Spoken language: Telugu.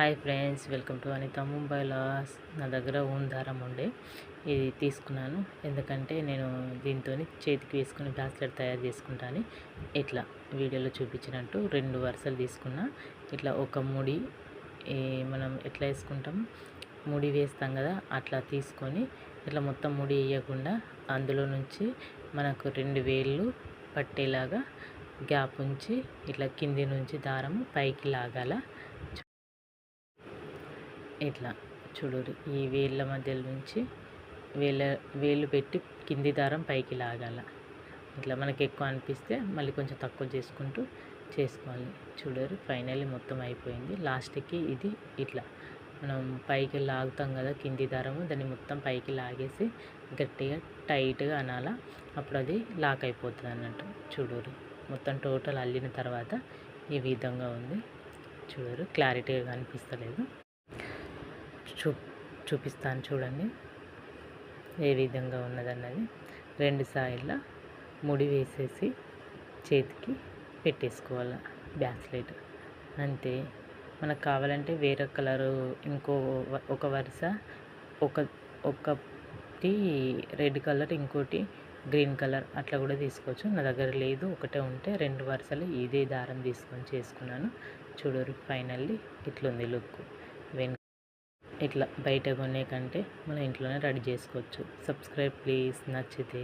Hi friends welcome to Anita ముంబైలో నా దగ్గర ఓన్ దారం ఉండే ఇది తీసుకున్నాను. ఎందుకంటే నేను దీంతో చేతికి వేసుకుని బ్రాస్లెట్ తయారు చేసుకుంటాను. ఇట్లా వీడియోలో చూపించినట్టు రెండు వరుసలు తీసుకున్నా. ఇట్లా ఒక ముడి మనం ఎట్లా వేసుకుంటాం? ముడి వేస్తాం కదా అట్లా తీసుకొని ఇట్లా మొత్తం ముడి వేయకుండా అందులో నుంచి మనకు రెండు వేళ్ళు పట్టేలాగా గ్యాప్ ఉంచి ఇట్లా కింది నుంచి దారం పైకి లాగాల. ఇట్లా చూడరు. ఈ వేళ్ళ మధ్యలో నుంచి వేళ్ళ వేళ్ళు పెట్టి కింది దారం పైకి లాగాల. ఇట్లా మనకి ఎక్కువ అనిపిస్తే మళ్ళీ కొంచెం తక్కువ చేసుకుంటూ చేసుకోవాలి. చూడరు ఫైనల్లీ మొత్తం అయిపోయింది. లాస్ట్కి ఇది ఇట్లా. మనం పైకి లాగుతాం కదా కింది దారము దాన్ని మొత్తం పైకి లాగేసి గట్టిగా టైట్గా అనాలా అప్పుడు అది లాక్ అయిపోతుంది అన్నట్టు చూడరు. మొత్తం టోటల్ అల్లిన తర్వాత ఈ విధంగా ఉంది. చూడరు క్లారిటీగా కనిపిస్తలేదు. చూ చూపిస్తాను చూడండి. ఏ విధంగా ఉన్నదన్నది. రెండు సాయిల ముడి వేసేసి చేతికి పెట్టేసుకోవాలి బ్యాస్లెట్. అంతే. మనకు కావాలంటే వేరే కలరు ఇంకో ఒక వరుస ఒక ఒకటి రెడ్ కలర్ ఇంకోటి గ్రీన్ కలర్ అట్లా కూడా తీసుకోవచ్చు. నా దగ్గర లేదు ఒకటే ఉంటే రెండు వరుసలు ఇదే దారం తీసుకొని చేసుకున్నాను. చూడరు ఫైనల్లీ ఇట్లుంది లుక్. వెన్ ఇట్లా బయట కొనే కంటే మన ఇంట్లోనే రెడీ చేసుకోవచ్చు. సబ్స్క్రైబ్ ప్లీజ్ నచ్చితే.